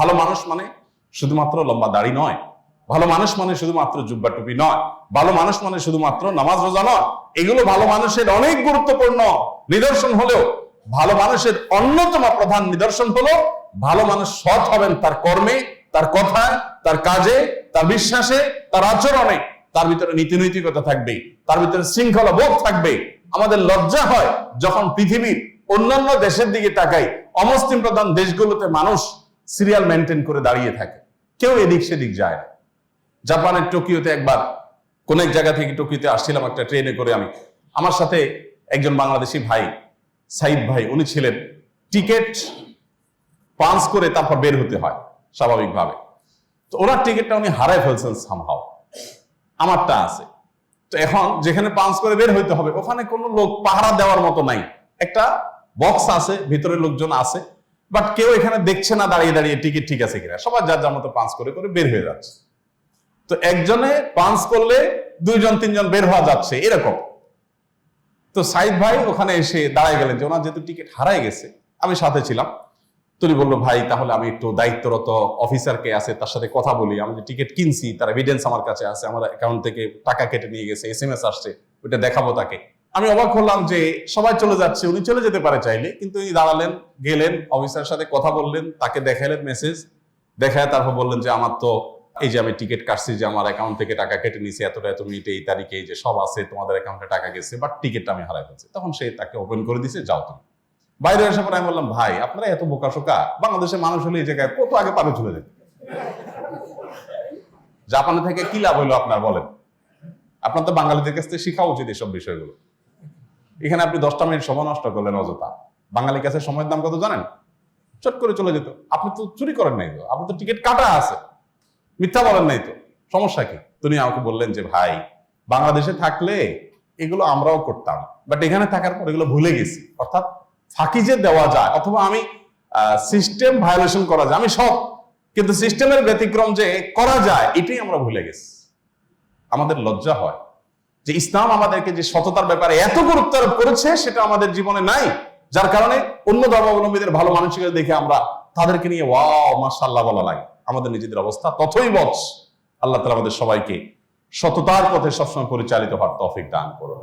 ভালো মানুষ মানে শুধুমাত্র লম্বা দাড়ি নয়। ভালো মানুষ মানে শুধুমাত্র জুব্বা টুপি নয়। ভালো মানুষ মানে শুধুমাত্র নামাজ রোজা নয়। এগুলো ভালো মানুষের অনেক গুরুত্বপূর্ণ নিদর্শন হলেও ভালো মানুষের অন্যতম প্রধান নিদর্শন হলো ভালো মানুষ সৎ হবেন তার কর্মে, তার কথায়, তার কাজে, তার বিশ্বাসে, তার আচরণে। তার ভিতরে নীতি নৈতিকতা থাকবে, তার ভিতরে শৃঙ্খলা বোধ থাকবে। আমাদের লজ্জা হয় যখন পৃথিবীর অন্যান্য দেশের দিকে তাকাই। অমুসলিম প্রধান দেশগুলোতে মানুষ সিরিয়াল মেনটেন করে দাঁড়িয়ে থাকে। কেউ এদিক সেদিক যায় না। জাপানের টোকিওতে একবার কোন এক জায়গা থেকে টোকিওতে আসছিলাম একটা ট্রেনে করে আমি। আমার সাথে একজন বাংলাদেশি ভাই, সাইদ ভাই, উনি ছিলেন। টিকিট পাঞ্চ করে তারপর বের হতে হয়, স্বাভাবিকভাবে। তো ওনার টিকিটটা উনি হারাই ফেলছেন সামহাও আমারটা আছে। তো এখন যেখানে পাঞ্চ করে বের হইতে হবে, ওখানে কোনো লোক পাহারা দেওয়ার মতো নাই। একটা বক্স আছে, ভিতরে লোকজন আছে। বাট কেউ এখানে দেখছে না, দাঁড়িয়ে দাঁড়িয়ে টিকিট ঠিক আছে কিনা। সবাই যার যার মতো পাঞ্চ করে করে বের হয়ে যাচ্ছে। তো একজনে পাঞ্চ করলে দুইজন, তিনজন বের হওয়া যাচ্ছে, এরকম। তো সাইদ ভাই ওখানে এসে দাঁড়ায় গেলেন যে, ওনার যেহেতু টিকিট হারাই গেছে, আমি সাথে ছিলাম। তিনি বলল, ভাই, তাহলে আমি একটু দায়িত্বরত অফিসারকে আছে, তার সাথে কথা বলি। আমি যে টিকিট কিনছি, তার এভিডেন্স আমার কাছে আছে, আমার অ্যাকাউন্ট থেকে টাকা কেটে নিয়ে গেছে এস এম এস আসছে, ওইটা দেখাবো তাকে। আমি অবাক হলাম যে সবাই চলে যাচ্ছে, উনি চলে যেতে পারে চাইলে। কিন্তু উনি দাঁড়ালেন, গেলেন, অফিসারের সাথে কথা বললেন, তাকে দেখালেন মেসেজ দেখায় তারপর বললেন যে, আমার তো এই যে আমি টিকিট কাটছি যে আমার অ্যাকাউন্ট থেকে টাকা কেটে নিয়েছি, এতটা এত মিনিটে এই তারিখে এই যে সব আছে, তোমাদের অ্যাকাউন্টে টাকা গেছে বাট টিকিটটা আমি হারাই ফেলছি। তখন সে তাকে ওপেন করে দিছে, যাও তুমি। বাইরে আসার পর আমি বললাম, ভাই, আপনারা এত বোকা শোকা, বাংলাদেশের মানুষ হলে এই জায়গায় কত আগে পারে চলে যেত? জাপানে থেকে কি লাভ হলো আপনার বলেন? আপনার তো বাঙালিদের কাছ থেকে শেখা উচিত এসব বিষয়গুলো। এখানে আপনি দশটা মিনিট সময় নষ্ট করলেন অযথা। বাঙালির কাছে সময়ের দাম কত জানেন? চট করে চলে যেত। আপনি তো চুরি করেন নাই তো। আপনি তো টিকিট কাটা আছে। মিথ্যা বলেন নাই তো। সমস্যা কি? তিনি আমাকে বললেন যে, ভাই, বাংলাদেশে থাকলে এগুলো আমরাও করতাম। বাট এখানে থাকার পর এগুলো ভুলে গেছি। অর্থাৎ ফাঁকি যে দেওয়া যায়। অথবা আমি সিস্টেম ভায়োলেশন করা যায়। আমি সব কিন্তু সিস্টেমের ব্যতিক্রম যে করা যায়, এটাই আমরা ভুলে গেছি। আমাদের লজ্জা হয়। যে ইসলাম আমাদেরকে যে সততার ব্যাপারে এত গুরুত্ব আরোপ করেছে সেটা আমাদের জীবনে নাই। যার কারণে অন্য ধর্মাবলম্বীদের ভালো মানসিকতা দেখে আমরা তাদেরকে নিয়ে ওয়াও মাশাল্লাহ বলা লাগে। আমাদের নিজেদের অবস্থা তথই বচ আল্লাহ তালা আমাদের সবাইকে সততার পথে সবসময় পরিচালিত হওয়ার তৌফিক দান করুন।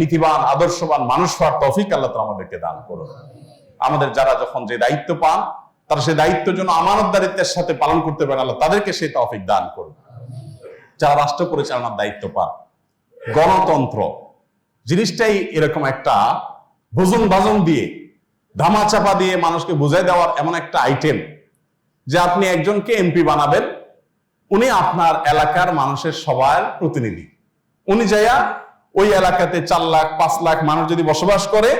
নীতিবান আদর্শবান মানুষ হওয়ার তৌফিক আল্লাহ তালা আমাদেরকে দান করুন। আমাদের যারা যখন যে দায়িত্ব পান তারা সেই দায়িত্ব যেন আমানতদারিত্বের সাথে পালন করতে পারেন আল্লাহ তাদেরকে সেই তৌফিক দান করুন। যারা রাষ্ট্র পরিচালনার দায়িত্ব পান গণতন্ত্র। জিনিসটাই এরকম একটা ভোজন বাজন দিয়ে ধামাচাপা দিয়ে মানুষকে বুঝাই দেওয়ার এমন একটা আইটেম যে আপনি একজনকে এমপি বানাবেন, উনি আপনার এলাকার মানুষের সবার প্রতিনিধি। উনি যাইয়া ওই এলাকাতে চার লাখ, পাঁচ লাখ মানুষ যদি বসবাস করে,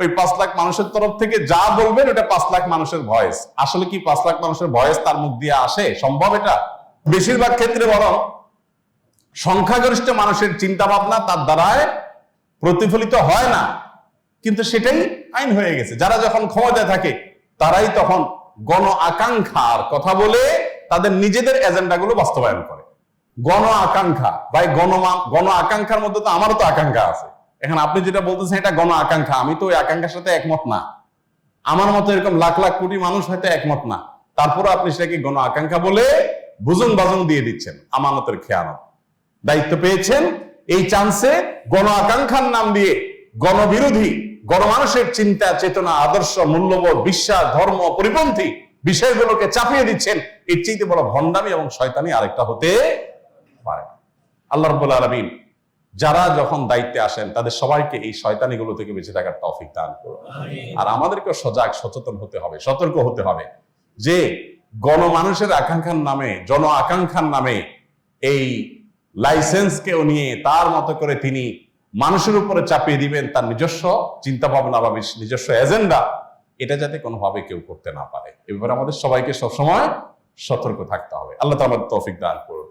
ওই পাঁচ লাখ মানুষের তরফ থেকে যা বলবেন, ওটা পাঁচ লাখ মানুষের ভয়েস। আসলে কি পাঁচ লাখ মানুষের ভয়েস তার মুখ দিয়ে আসে? সম্ভব এটা? বেশিরভাগ ক্ষেত্রে বরং সংখ্যাগরিষ্ঠ মানুষের চিন্তা ভাবনা তার দ্বারায় প্রতিফলিত হয় না। কিন্তু সেটাই আইন হয়ে গেছে। যারা যখন ক্ষমতায় থাকে, তারাই তখন গণ আকাঙ্ক্ষার কথা বলে তাদের নিজেদের এজেন্ডাগুলো বাস্তবায়ন করে। গণ আকাঙ্ক্ষা, ভাই গণমান গণ আকাঙ্ক্ষার মধ্যে তো আমারও তো আকাঙ্ক্ষা আছে। এখন আপনি যেটা বলতেছেন, এটা গণ আকাঙ্ক্ষা, আমি তো ওই আকাঙ্ক্ষার সাথে একমত না। আমার মতো এরকম লাখ লাখ কোটি মানুষ হয়তো একমত না। তারপরে আপনি সেটাকে গণ আকাঙ্ক্ষা বলে বুজুন বাজন দিয়ে দিচ্ছেন, আমানতের খেয়ানত। দায়িত্ব পেয়েছেন। এই চান্সে গণ আকাঙ্ক্ষার নাম দিয়ে গণবিরোধী গণমানুষের চিন্তা চেতনা আদর্শ মূল্যবোধ বিশ্বাস ধর্ম পরিপন্থী বিষয়গুলোকে চাপিয়ে দিচ্ছেন। এর চাইতে বড় ভণ্ডামি এবং শয়তানি আরেকটা হতে পারে। আল্লাহ রব্বুল আলমিন যারা যখন দায়িত্বে আসেন তাদের সবাইকে এই শয়তানিগুলো থেকে বেঁচে থাকার তৌফিক দান করুন। আর আমাদেরকে সজাগ সচেতন হতে হবে সতর্ক হতে হবে যে গণমানুষের আকাঙ্ক্ষার নামে জন আকাঙ্ক্ষার নামে এই লাইসেন্সকেও নিয়ে তার মতো করে তিনি মানুষের উপরে চাপিয়ে দিবেন তার নিজস্ব চিন্তা ভাবনা বা নিজস্ব এজেন্ডা এটা যাতে কোনোভাবে কেউ করতে না পারে। এ ব্যাপারে আমাদের সবাইকে সবসময় সতর্ক থাকতে হবে। আল্লাহ তো আমাদের তৌফিক দান করুন